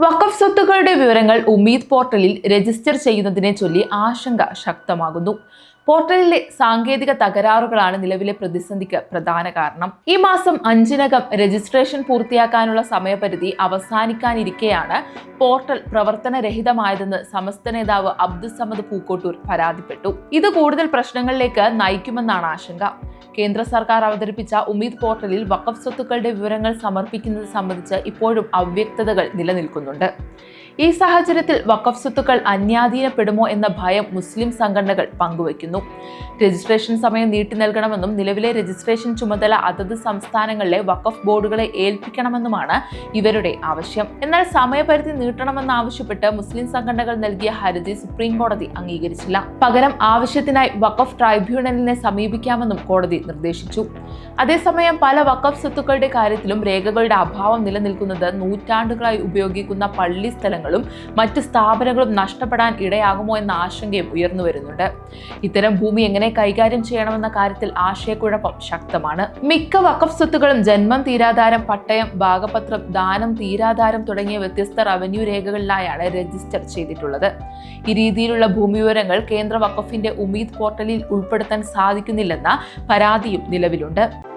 വഖഫ് സ്വത്തുക്കളുടെ വിവരങ്ങൾ ഉമീദ് പോർട്ടലിൽ രജിസ്റ്റർ ചെയ്യുന്നതിനെ ചൊല്ലി ആശങ്ക ശക്തമാകുന്നു. പോർട്ടലിലെ സാങ്കേതിക തകരാറുകളാണ് നിലവിലെ പ്രതിസന്ധിക്ക് പ്രധാന കാരണം. ഈ മാസം അഞ്ചിനകം രജിസ്ട്രേഷൻ പൂർത്തിയാക്കാനുള്ള സമയപരിധി അവസാനിക്കാനിരിക്കെയാണ് പോർട്ടൽ പ്രവർത്തനരഹിതമായതെന്ന് സമസ്ത നേതാവ് അബ്ദുസമദ് പൂക്കോട്ടൂർ പരാതിപ്പെട്ടു. ഇത് കൂടുതൽ പ്രശ്നങ്ങളിലേക്ക് നയിക്കുമെന്നാണ് ആശങ്ക. കേന്ദ്ര സർക്കാർ അവതരിപ്പിച്ച ഉമീദ് പോർട്ടലിൽ വഖഫ് സ്വത്തുക്കളുടെ വിവരങ്ങൾ സമർപ്പിക്കുന്നത് സംബന്ധിച്ച് ഇപ്പോഴും അവ്യക്തതകൾ നിലനിൽക്കുന്നുണ്ട്. ഈ സാഹചര്യത്തിൽ വഖഫ് സ്വത്തുക്കൾ അന്യാധീനപ്പെടുമോ എന്ന ഭയം മുസ്ലിം സംഘടനകൾ പങ്കുവയ്ക്കുന്നു. രജിസ്ട്രേഷൻ സമയം നീട്ടി നൽകണമെന്നും നിലവിലെ രജിസ്ട്രേഷൻ ചുമതല അതത് സംസ്ഥാനങ്ങളിലെ വഖഫ് ബോർഡുകളെ ഏൽപ്പിക്കണമെന്നുമാണ് ഇവരുടെ ആവശ്യം. എന്നാൽ സമയപരിധി നീട്ടണമെന്നാവശ്യപ്പെട്ട് മുസ്ലിം സംഘടനകൾ നൽകിയ ഹർജി സുപ്രീം കോടതി അംഗീകരിച്ചില്ല. പകരം ആവശ്യത്തിനായി വഖഫ് ട്രൈബ്യൂണലിനെ സമീപിക്കാമെന്നും കോടതി നിർദ്ദേശിച്ചു. അതേസമയം പല വഖഫ് സ്വത്തുക്കളുടെ കാര്യത്തിലും രേഖകളുടെ അഭാവം നിലനിൽക്കുന്നത് നൂറ്റാണ്ടുകളായി ഉപയോഗിക്കുന്ന പള്ളി സ്ഥലങ്ങളും മറ്റ് സ്ഥാപനങ്ങളും നഷ്ടപ്പെടാൻ ഇടയാകുമോ എന്ന ആശങ്കയും ഉയർന്നു വരുന്നുണ്ട്. ഇത്തരം ഭൂമി എങ്ങനെ കൈകാര്യം ചെയ്യണമെന്ന കാര്യത്തിൽ ആശയക്കുഴപ്പം ശക്തമാണ്. മിക്ക വഖഫ് സ്വത്തുകളും ജന്മം തീരാധാരം പട്ടയം ഭാഗപത്രം ദാനം തീരാധാരം തുടങ്ങിയ വ്യത്യസ്ത റവന്യൂ രേഖകളിലായാണ് രജിസ്റ്റർ ചെയ്തിട്ടുള്ളത്. ഈ രീതിയിലുള്ള ഭൂമി വിവരങ്ങൾ കേന്ദ്ര വഖഫിന്റെ ഉമീദ് പോർട്ടലിൽ ഉൾപ്പെടുത്താൻ സാധിക്കുന്നില്ലെന്ന പരാതിയും നിലവിലുണ്ട്.